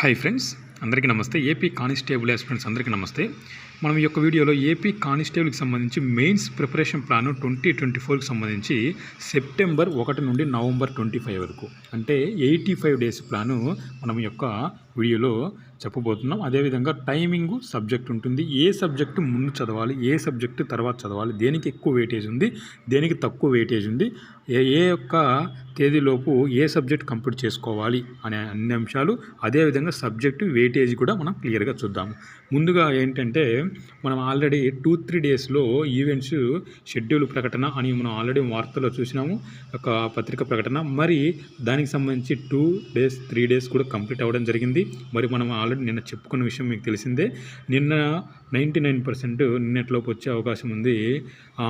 Hi friends అందరికీ నమస్తే. AP constable friends అందరికీ నమస్తే. మనం ఈ యొక్క వీడియోలో ఏపీ కానిస్టేబుల్కి సంబంధించి mains preparation plan twenty twenty ఫోర్కి సంబంధించి సెప్టెంబర్ ఒకటి నుండి నవంబర్ ట్వంటీ ఫైవ్ వరకు. అంటే ఎయిటీ ఫైవ్ డేస్ ప్లాను మనం యొక్క వీడియోలో చెప్పబోతున్నాం. అదేవిధంగా టైమింగ్ సబ్జెక్ట్ ఉంటుంది. ఏ సబ్జెక్టు ముందు చదవాలి ఏ సబ్జెక్టు తర్వాత చదవాలి దేనికి ఎక్కువ వెయిటేజ్ ఉంది దేనికి తక్కువ వెయిటేజ్ ఉంది ఏ ఏ యొక్క తేదీలోపు ఏ సబ్జెక్ట్ కంప్లీట్ చేసుకోవాలి అనే అన్ని అంశాలు అదేవిధంగా సబ్జెక్టు వెయిటేజ్ కూడా మనం క్లియర్గా చూద్దాము ముందుగా ఏంటంటే మనం ఆల్రెడీ టూ త్రీ డేస్లో ఈవెంట్స్ షెడ్యూల్ ప్రకటన అని మనం ఆల్రెడీ వార్తల్లో చూసినాము ఒక పత్రిక ప్రకటన. మరి దానికి సంబంధించి టూ డేస్ త్రీ డేస్ కూడా కంప్లీట్ అవ్వడం జరిగింది. మరి మనం ఆల్రెడీ నిన్న చెప్పుకున్న విషయం మీకు తెలిసిందే. నిన్న నైంటీ నైన్ పర్సెంట్ నిన్నట్లోపు వచ్చే అవకాశం ఉంది.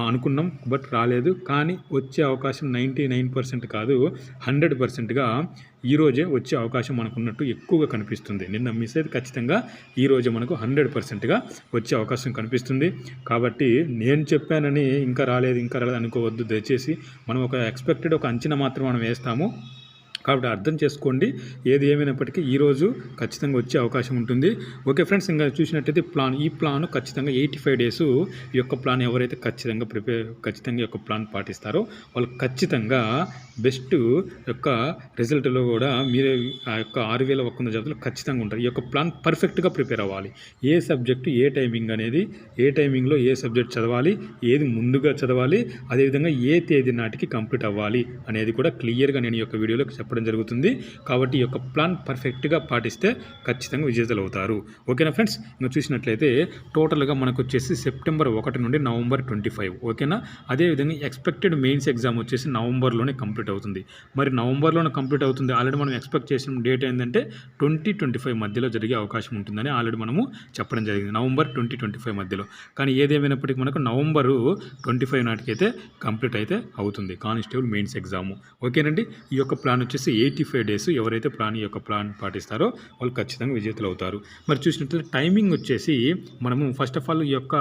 అనుకున్నాం బట్ రాలేదు. కానీ వచ్చే అవకాశం నైంటీ నైన్ పర్సెంట్ కాదు. హండ్రెడ్ పర్సెంట్గా ఈరోజే వచ్చే అవకాశం మనకున్నట్టు ఎక్కువగా కనిపిస్తుంది. నిన్న మిస్ అయితే ఖచ్చితంగా ఈరోజే మనకు హండ్రెడ్ పర్సెంట్గా వచ్చే అవకాశం కనిపిస్తుంది. కాబట్టి నేను చెప్పానని ఇంకా రాలేదు ఇంకా రాలేదు అనుకోవద్దు. దయచేసి మనం ఒక ఎక్స్పెక్టెడ్ ఒక అంచనా మాత్రం మనం వేస్తాము. కాబట్టి అర్థం చేసుకోండి. ఏది ఏమైనప్పటికీ ఈరోజు ఖచ్చితంగా వచ్చే అవకాశం ఉంటుంది. ఓకే ఫ్రెండ్స్ ఇంకా చూసినట్టయితే ప్లాన్ ఈ ప్లాన్ ఖచ్చితంగా ఎయిటీ ఫైవ్ డేస్ ఈ యొక్క ప్లాన్ ఎవరైతే ఖచ్చితంగా ప్రిపేర్ ఖచ్చితంగా ఈ యొక్క ప్లాన్ పాటిస్తారో వాళ్ళు ఖచ్చితంగా బెస్ట్ యొక్క రిజల్ట్లో కూడా మీరే ఆ యొక్క ఆరు వేల ఒక్క వంద ఖచ్చితంగా ఉంటారు. ఈ యొక్క ప్లాన్ పర్ఫెక్ట్గా ప్రిపేర్ అవ్వాలి. ఏ సబ్జెక్టు ఏ టైమింగ్ అనేది ఏ టైమింగ్లో ఏ సబ్జెక్ట్ చదవాలి ఏది ముందుగా చదవాలి అదేవిధంగా ఏ తేదీ నాటికి కంప్లీట్ అవ్వాలి అనేది కూడా క్లియర్గా నేను ఈ యొక్క వీడియోలో చెప్పడం జరుగుతుంది. కాబట్టి ఈ యొక్క ప్లాన్ పర్ఫెక్ట్గా పాటిస్తే ఖచ్చితంగా విజేతలు అవుతారు ఓకేనా ఫ్రెండ్స్? ఇంకా చూసినట్లయితే టోటల్గా మనకు వచ్చేసి సెప్టెంబర్ ఒకటి నుండి నవంబర్ ట్వంటీ ఫైవ్. ఓకేనా? అదేవిధంగా ఎక్స్పెక్టెడ్ మెయిన్స్ ఎగ్జామ్ వచ్చేసి నవంబర్లోనే కంప్లీట్ అవుతుంది. మరి నవంబర్లోనే కంప్లీట్ అవుతుంది. ఆల్రెడీ మనం ఎక్స్పెక్ట్ చేసిన డేట్ ఏంటంటే ట్వంటీ ట్వంటీ ఫైవ్ మధ్యలో జరిగే అవకాశం ఉంటుందని ఆల్రెడీ మనము చెప్పడం జరిగింది. నవంబర్ ట్వంటీ ట్వంటీ ఫైవ్ మధ్యలో. కానీ ఏదేమైనప్పటికీ మనకు నవంబరు ట్వంటీ ఫైవ్ నాటికైతే కంప్లీట్ అయితే అవుతుంది. Constable mains exam. ఓకేనండి? ఈ యొక్క ప్లాన్ వచ్చేసి ఎయిటీ ఫైవ్ డేస్ ఎవరైతే ప్లాన్ యొక్క ప్లాన్ పాటిస్తారో వాళ్ళు ఖచ్చితంగా విజేతలు అవుతారు మరి చూసినట్లయితే టైమింగ్ వచ్చేసి మనము ఫస్ట్ ఆఫ్ ఆల్ ఈ యొక్క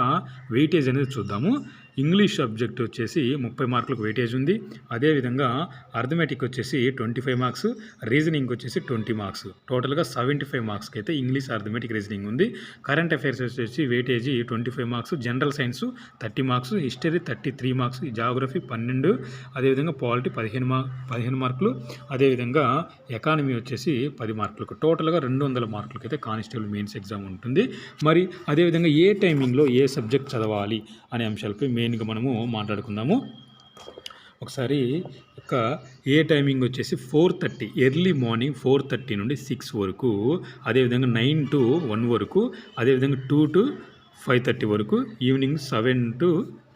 వెయిటేజ్ అనేది చూద్దాము. ఇంగ్లీష్ సబ్జెక్ట్ వచ్చేసి ముప్పై మార్కులకు వెయిటేజ్ ఉంది. అదేవిధంగా అర్థమెటిక్ వచ్చేసి ట్వంటీ ఫైవ్ మార్క్స్ రీజనింగ్ వచ్చేసి ట్వంటీ మార్క్స్ టోటల్గా సెవెంటీ ఫైవ్ మార్క్స్కి అయితే ఇంగ్లీష్ అర్థమెటిక్ రీజనింగ్ ఉంది. కరెంట్ అఫైర్స్ వచ్చేసి weightage twenty five marks general science thirty marks history thirty three marks geography పన్నెండు అదేవిధంగా పాలిటీ పదిహేను మార్క్ పదిహేను మార్కులు అదేవిధంగా ఎకానమీ వచ్చేసి పది మార్కులకు టోటల్గా రెండు వందల మార్కులకి అయితే కానిస్టేబుల్ మెయిన్స్ ఎగ్జామ్ ఉంటుంది. మరి అదేవిధంగా ఏ టైమింగ్లో ఏ సబ్జెక్ట్ చదవాలి అనే అంశాలపై మెయిన్గా మనము మాట్లాడుకుందాము. ఒకసారి ఒక ఏ టైమింగ్ వచ్చేసి four thirty early morning four thirty నుండి సిక్స్ వరకు అదేవిధంగా నైన్ టు వన్ వరకు అదేవిధంగా టూ టు ఫైవ్ థర్టీ వరకు evening seven to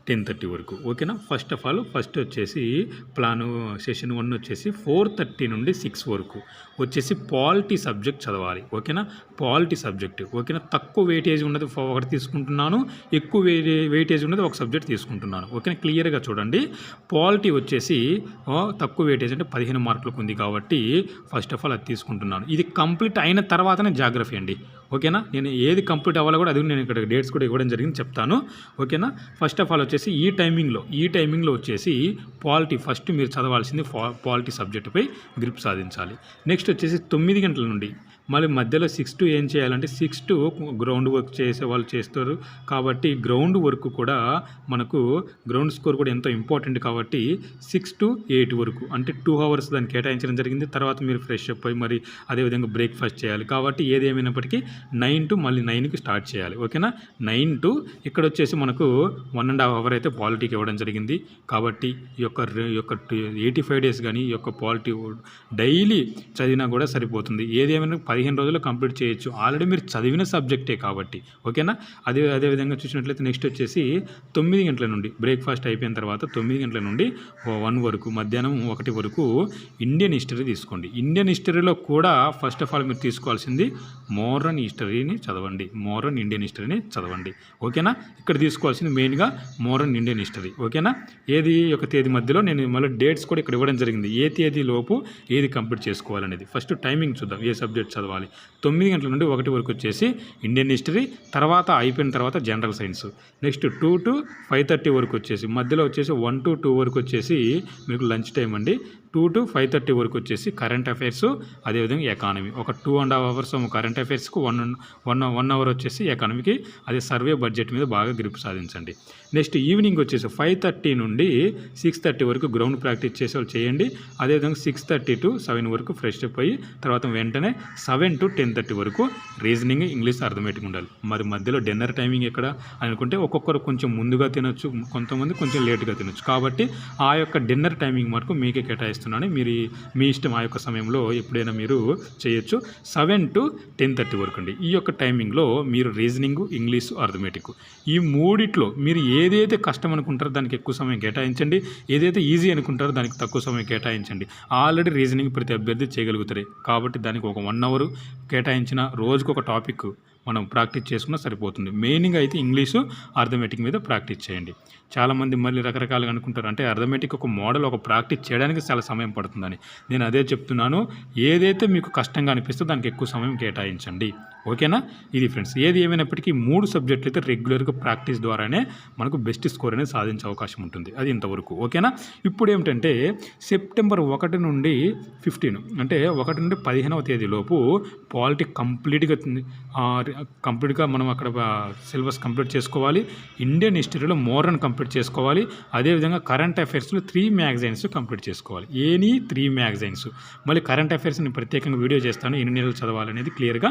ten thirty వరకు ఓకేనా? ఫస్ట్ ఆఫ్ ఆల్ ఫస్ట్ వచ్చేసి ప్లాను సెషన్ వన్ వచ్చేసి ఫోర్ థర్టీ నుండి సిక్స్ వరకు. వచ్చేసి పాలిటీ సబ్జెక్ట్ చదవాలి ఓకేనా? పాలిటీ సబ్జెక్ట్ ఓకేనా? తక్కువ వెయిటేజ్ ఉన్నది ఒకటి తీసుకుంటున్నాను ఎక్కువ వెయిటేజ్ ఉన్నది ఒక సబ్జెక్ట్ తీసుకుంటున్నాను ఓకేనా? క్లియర్గా చూడండి. పాలిటీ వచ్చేసి తక్కువ వెయిటేజ్ అంటే పదిహేను మార్కులకు ఉంది కాబట్టి ఫస్ట్ ఆఫ్ ఆల్ అది తీసుకుంటున్నాను. ఇది కంప్లీట్ అయిన తర్వాతనే జాగ్రఫీ అండి. ఓకేనా? నేను ఏది కంప్లీట్ అవ్వాలో కూడా అది నేను ఇక్కడ డేట్స్ కూడా ఇవ్వడం జరిగింది చెప్తాను. ఓకేనా? ఫస్ట్ ఆఫ్ ఆల్ వచ్చేసి ఈ టైమింగ్లో ఈ టైమింగ్లో వచ్చేసి పాలిటీ ఫస్ట్ మీరు చదవాల్సింది పాలిటీ సబ్జెక్టుపై గ్రిప్ సాధించాలి. నెక్స్ట్ వచ్చేసి తొమ్మిది గంటల నుండి మళ్ళీ మధ్యలో సిక్స్ టు ఏం చేయాలంటే సిక్స్ టు గ్రౌండ్ వర్క్ చేసే వాళ్ళు చేస్తారు. కాబట్టి గ్రౌండ్ వర్క్ కూడా మనకు గ్రౌండ్ స్కోర్ కూడా ఎంతో ఇంపార్టెంట్ కాబట్టి సిక్స్ టు ఎయిట్ వరకు అంటే టూ అవర్స్ దాన్ని కేటాయించడం జరిగింది. తర్వాత మీరు ఫ్రెష్ అప్ అయి మరి అదేవిధంగా బ్రేక్ఫాస్ట్ చేయాలి. కాబట్టి ఏది నైన్ టు మళ్ళీ నైన్కి స్టార్ట్ చేయాలి. ఓకేనా? నైన్ టు ఇక్కడ వచ్చేసి మనకు వన్ అండ్ హాఫ్ అవర్ అయితే పాలిటీకి ఇవ్వడం జరిగింది. కాబట్టి ఈ యొక్క యొక్క ఎయిటీ ఫైవ్ డేస్ కానీ ఈ యొక్క పాలిటీ డైలీ చదివినా కూడా సరిపోతుంది. ఏదేమైనా పదిహేను రోజుల్లో కంప్లీట్ చేయొచ్చు. ఆల్రెడీ మీరు చదివిన సబ్జెక్టే కాబట్టి. ఓకేనా? అదే అదేవిధంగా చూసినట్లయితే నెక్స్ట్ వచ్చేసి తొమ్మిది గంటల నుండి బ్రేక్ఫాస్ట్ అయిపోయిన తర్వాత తొమ్మిది గంటల నుండి వన్ వరకు మధ్యాహ్నం ఒకటి వరకు ఇండియన్ హిస్టరీ తీసుకోండి. ఇండియన్ హిస్టరీలో కూడా ఫస్ట్ ఆఫ్ ఆల్ మీరు తీసుకోవాల్సింది మోడర్న్ హిస్టరీని చదవండి. మోడర్న్ ఇండియన్ హిస్టరీని చదవండి. ఓకేనా? ఇక్కడ తీసుకోవాల్సింది మెయిన్గా మోడర్న్ ఇండియన్ హిస్టరీ. ఓకేనా? ఏది ఒక తేదీ మధ్యలో నేను మళ్ళీ డేట్స్ కూడా ఇక్కడ ఇవ్వడం జరిగింది. ఏ తేదీ లోపు ఏది కంప్లీట్ చేసుకోవాలనేది. ఫస్ట్ టైమింగ్ చూద్దాం. ఏ సబ్జెక్ట్ చదవాలి? తొమ్మిది గంటల నుండి ఒకటి వరకు వచ్చేసి ఇండియన్ హిస్టరీ తర్వాత అయిపోయిన తర్వాత general science. Next two to five thirty వరకు వచ్చేసి మధ్యలో వచ్చేసి వన్ టు టూ వరకు వచ్చేసి మీకు లంచ్ టైం అండి. టూ టు ఫైవ్ థర్టీ వరకు వచ్చేసి కరెంట్ అఫైర్స్ అదేవిధంగా ఎకానమీ ఒక two and half hours current అఫైర్స్కు one one one hour వచ్చేసి ఎకానమీకి అదే సర్వే బడ్జెట్ మీద బాగా గ్రిప్ సాధించండి. నెక్స్ట్ ఈవినింగ్ వచ్చేసి ఫైవ్ థర్టీ నుండి సిక్స్ థర్టీ వరకు గ్రౌండ్ ప్రాక్టీస్ చేసే వాళ్ళు చేయండి అదేవిధంగా సిక్స్ థర్టీ టు సెవెన్ వరకు ఫ్రెష్ అప్ అయ్యి తర్వాత వెంటనే సెవెన్ టు టెన్ థర్టీ వరకు రీజనింగ్ ఇంగ్లీష్ అర్థమేటిక్ ఉండాలి. మరి మధ్యలో డిన్నర్ టైమింగ్ ఎక్కడ అనుకుంటే ఒక్కొక్కరు కొంచెం ముందుగా తినొచ్చు కొంతమంది కొంచెం లేట్గా తినొచ్చు. కాబట్టి ఆ యొక్క డిన్నర్ టైమింగ్ మటుకు మీకే కేటాయిస్తున్నాను మీరు మీ ఇష్టం ఆ యొక్క సమయంలో ఎప్పుడైనా మీరు చేయొచ్చు. సెవెన్ టు టెన్ థర్టీ వరకు అండి. ఈ యొక్క టైమింగ్లో మీరు రీజనింగ్ ఇంగ్లీష్ అర్థమెటిక్ ఈ మూడిట్లో మీరు ఏదైతే కష్టం అనుకుంటారో దానికి ఎక్కువ సమయం కేటాయించండి. ఏదైతే ఈజీ అనుకుంటారో దానికి తక్కువ సమయం కేటాయించండి. ఆల్రెడీ రీజనింగ్ ప్రతి అభ్యర్థి చేయగలుగుతారు. కాబట్టి దానికి ఒక వన్ అవర్ కేటాయించిన రోజుకు ఒక టాపిక్ మనం ప్రాక్టీస్ చేసుకున్నా సరిపోతుంది. మెయిన్గా అయితే ఇంగ్లీషు అర్థమెటిక్ మీద ప్రాక్టీస్ చేయండి. చాలామంది మళ్ళీ రకరకాలుగా అనుకుంటారు అంటే అర్థమెటిక్ ఒక మోడల్ ఒక ప్రాక్టీస్ చేయడానికి చాలా సమయం పడుతుందని. నేను అదే చెప్తున్నాను ఏదైతే మీకు కష్టంగా అనిపిస్తే దానికి ఎక్కువ సమయం కేటాయించండి. ఓకేనా? ఇది ఫ్రెండ్స్ ఏది ఏమైనప్పటికీ మూడు సబ్జెక్టులు అయితే రెగ్యులర్గా ప్రాక్టీస్ ద్వారానే మనకు బెస్ట్ స్కోర్ అనేది సాధించే అవకాశం ఉంటుంది అది ఇంతవరకు ఓకేనా? ఇప్పుడు ఏమిటంటే సెప్టెంబర్ ఒకటి నుండి ఫిఫ్టీన్ అంటే ఒకటి నుండి పదిహేనవ తేదీలోపు పాలిటీ కంప్లీట్గా కంప్లీట్గా మనం అక్కడ సిలబస్ కంప్లీట్ చేసుకోవాలి ఇండియన్ హిస్టరీలో మోడర్న్ కంప్లీట్ చేసుకోవాలి అదేవిధంగా కరెంట్ అఫైర్స్లో త్రీ మ్యాగజైన్స్ కంప్లీట్ చేసుకోవాలి ఏనీ త్రీ మ్యాగజైన్స్. మళ్ళీ కరెంట్ అఫైర్స్ని ప్రత్యేకంగా వీడియో చేస్తాను ఎన్ని నెలలు చదవాలనేది క్లియర్గా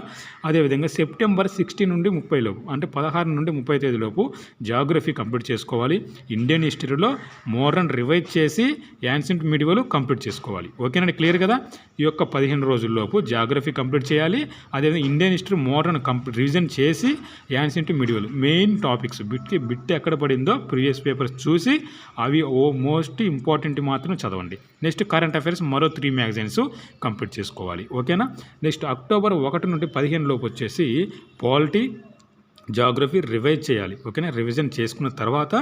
అదేవిధంగా సెప్టెంబర్ సిక్స్టీన్ నుండి ముప్పై లోపు అంటే పదహారు నుండి ముప్పై తేదీ లోపు జాగ్రఫీ కంప్లీట్ చేసుకోవాలి. ఇండియన్ హిస్టరీలో మోడర్న్ రివైజ్ చేసి యాన్సెంట్ మీడియాలు కంప్లీట్ చేసుకోవాలి. ఓకేనండి క్లియర్ కదా? ఈ యొక్క పదిహేను రోజుల్లోపు జాగ్రఫీ కంప్లీట్ చేయాలి. అదేవిధంగా Indian history modern complete revision చేసి యాన్సెంట్ మీడియాలు మెయిన్ టాపిక్స్ బిట్కి బిట్ ఎక్కడ పడిందో ప్రీవియస్ పేపర్స్ చూసి అవి ఓ మోస్ట్ ఇంపార్టెంట్ మాత్రం చదవండి. నెక్స్ట్ కరెంట్ అఫైర్స్ మరో త్రీ మ్యాగజైన్స్ కంప్లీట్ చేసుకోవాలి. ఓకేనా? నెక్స్ట్ అక్టోబర్ ఒకటి నుండి పదిహేను లోపు వచ్చేసి పాలిటీ జాగ్రఫీ రివైజ్ చేయాలి. ఓకేనా? రివిజన్ చేసుకున్న తర్వాత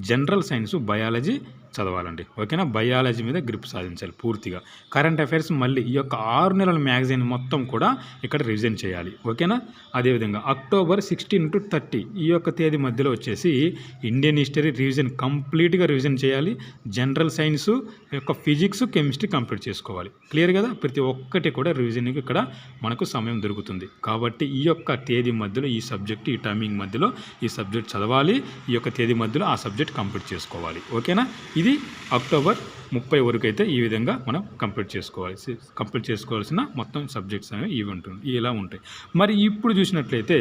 జనరల్ సైన్స్ బయాలజీ చదవాలండి. ఓకేనా? బయాలజీ మీద గ్రిప్ సాధించాలి పూర్తిగా. కరెంట్ అఫైర్స్ మళ్ళీ ఈ యొక్క ఆరు నెలల మ్యాగజైన్ మొత్తం కూడా ఇక్కడ రివిజన్ చేయాలి. ఓకేనా? అదేవిధంగా అక్టోబర్ సిక్స్టీన్ టు థర్టీ ఈ యొక్క తేదీ మధ్యలో వచ్చేసి ఇండియన్ హిస్టరీ రివిజన్ కంప్లీట్గా రివిజన్ చేయాలి. జనరల్ సైన్స్ యొక్క ఫిజిక్స్ కెమిస్ట్రీ కంప్లీట్ చేసుకోవాలి. క్లియర్ కదా? ప్రతి ఒక్కటి కూడా రివిజన్కి ఇక్కడ మనకు సమయం దొరుకుతుంది. కాబట్టి ఈ యొక్క తేదీ మధ్యలో ఈ సబ్జెక్ట్ ఈ టైమింగ్ మధ్యలో ఈ సబ్జెక్ట్ చదవాలి. ఈ యొక్క తేదీ మధ్యలో ఆ సబ్జెక్ట్ కంప్లీట్ చేసుకోవాలి. ఓకేనా? ఇది అక్టోబర్ ముప్పై వరకు అయితే ఈ విధంగా మనం కంప్లీట్ చేసుకోవాల్సి కంప్లీట్ చేసుకోవాల్సిన మొత్తం సబ్జెక్ట్స్ అనేవి ఇవి ఉంటుంది ఇలా ఉంటాయి. మరి ఇప్పుడు చూసినట్లయితే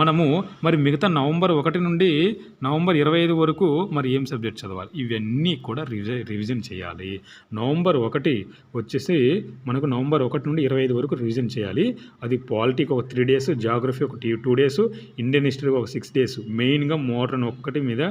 మనము మరి మిగతా నవంబర్ ఒకటి నుండి నవంబర్ ఇరవై ఐదు వరకు మరి ఏం సబ్జెక్ట్ చదవాలి? ఇవన్నీ కూడా రివిజన్ రివిజన్ చేయాలి. నవంబర్ ఒకటి వచ్చేసి మనకు నవంబర్ ఒకటి నుండి ఇరవై ఐదు వరకు రివిజన్ చేయాలి. అది పాలిటిక్ ఒక త్రీ డేస్ జాగ్రఫీ ఒక టూ డేస్ ఇండియన్ హిస్టరీ ఒక సిక్స్ డేస్. మెయిన్గా మోడ్రన్ ఒక్కటి మీద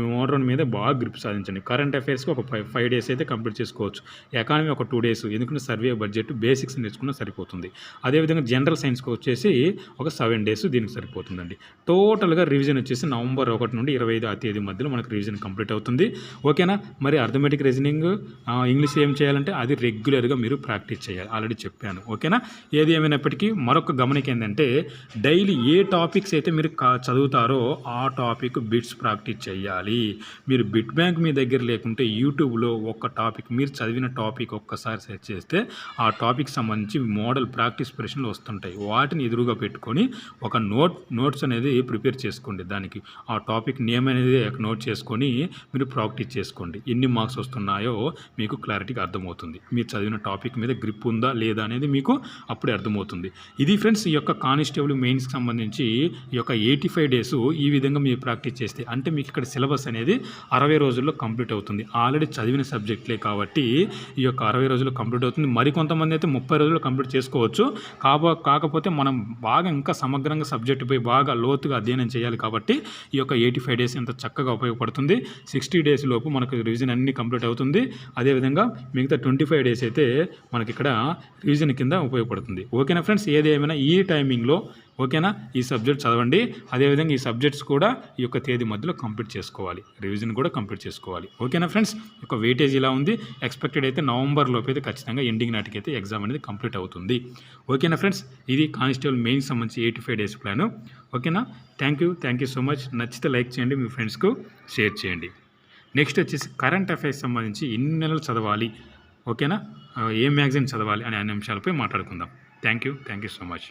మోడ్రన్ మీద బాగా గ్రిప్ సాధించండి. కరెంట్ అఫైర్స్కి ఒక ఫైవ్ ఫైవ్ డేస్ అయితే కంప్లీట్ చేసుకోవచ్చు. ఎకానమీ ఒక టూ డేస్ ఎందుకంటే సర్వే బడ్జెట్ బేసిక్స్ నేర్చుకున్నా సరిపోతుంది. అదేవిధంగా జనరల్ సైన్స్కి వచ్చేసి ఒక సెవెన్ డేస్ దీనికి సరిపోతుందండి. టోటల్గా రివిజన్ వచ్చేసి నవంబర్ ఒకటి నుండి ఇరవై ఐదు తేదీ మధ్యలో మనకు రివిజన్ కంప్లీట్ అవుతుంది. ఓకేనా మరి అర్థమెటిక్ రీజనింగ్ ఇంగ్లీష్ ఏం చేయాలంటే అది రెగ్యులర్గా మీరు ప్రాక్టీస్ చేయాలి. ఆల్రెడీ చెప్పాను. ఓకేనా ఏది ఏమైనప్పటికీ మరొక గమనిక ఏంటంటే డైలీ ఏ టాపిక్స్ అయితే మీరు కా- చదువుతారో ఆ టాపిక్ బిట్స్ ప్రాక్టీస్ చేయాలి. మీరు బిట్ బ్యాంక్ మీ దగ్గర లేకుంటే యూట్యూబ్లో ఒక టాపిక్ మీరు చదివిన టాపిక్ ఒక్కసారి సెర్చ్ చేస్తే ఆ టాపిక్ సంబంధించి మోడల్ ప్రాక్టీస్ ప్రశ్నలు వస్తుంటాయి. వాటిని ఎదురుగా పెట్టుకొని ఒక నోట్ నోట్స్ అనేది ప్రిపేర్ చేసుకోండి దానికి. ఆ టాపిక్ నేమ్ అనేది నోట్ చేసుకొని మీరు ప్రాక్టీస్ చేసుకోండి. ఎన్ని మార్క్స్ వస్తున్నాయో మీకు క్లారిటీగా అర్థమవుతుంది. మీరు చదివిన టాపిక్ మీద గ్రిప్ ఉందా లేదా అనేది మీకు అప్పుడే అర్థమవుతుంది. ఇది ఫ్రెండ్స్ ఈ యొక్క కానిస్టేబుల్ మెయిన్స్కి సంబంధించి ఈ యొక్క ఎయిటీ ఫైవ్ డేస్ ఈ విధంగా మీరు ప్రాక్టీస్ చేస్తే అంటే మీకు ఇక్కడ సిలబస్ అనేది అరవై రోజుల్లో కంప్లీట్ అవుతుంది. ఆల్రెడీ చదివిన సబ్జెక్ట్ సబ్జెక్టులే కాబట్టి ఈ యొక్క అరవై రోజులు కంప్లీట్ అవుతుంది. మరికొంతమంది అయితే ముప్పై రోజులు కంప్లీట్ చేసుకోవచ్చు. కాబో కాకపోతే మనం బాగా ఇంకా సమగ్రంగా సబ్జెక్టుపై బాగా లోతుగా అధ్యయనం చేయాలి కాబట్టి ఈ యొక్క ఎయిటీ ఫైవ్ డేస్ ఎంత చక్కగా ఉపయోగపడుతుంది. సిక్స్టీ డేస్ లోపు మనకు రివిజన్ అన్ని కంప్లీట్ అవుతుంది. అదేవిధంగా మిగతా ట్వంటీ ఫైవ్ డేస్ అయితే మనకి ఇక్కడ రివిజన్ కింద ఉపయోగపడుతుంది. ఓకేనా ఫ్రెండ్స్? ఏది ఏమైనా ఈ టైమింగ్లో ఓకేనా? ఈ సబ్జెక్ట్ చదవండి. అదేవిధంగా ఈ సబ్జెక్ట్స్ కూడా ఈ యొక్క తేదీ మధ్యలో కంప్లీట్ చేసుకోవాలి. రివిజన్ కూడా కంప్లీట్ చేసుకోవాలి. ఓకేనా ఫ్రెండ్స్? యొక్క వెయిటేజ్ ఇలా ఉంది. ఎక్స్పెక్టెడ్ అయితే నవంబర్ లోపు అయితే ఖచ్చితంగా ఎండింగ్ నాటికి అయితే ఎగ్జామ్ అనేది కంప్లీట్ అవుతుంది. ఓకేనా ఫ్రెండ్స్? ఇది కానిస్టేబుల్ మెయిన్ సంబంధించి ఎయిటీ ఫైవ్ డేస్ ప్లాను. ఓకేనా? Thank you. Thank you so much. నచ్చితే లైక్ చేయండి మీ ఫ్రెండ్స్కు షేర్ చేయండి. నెక్స్ట్ వచ్చేసి కరెంట్ అఫైర్స్ సంబంధించి ఎన్ని నెలలు చదవాలి? ఓకేనా? ఏ మ్యాగజైన్ చదవాలి అనే అన్ని అంశాలపై మాట్లాడుకుందాం. Thank you. Thank you so much.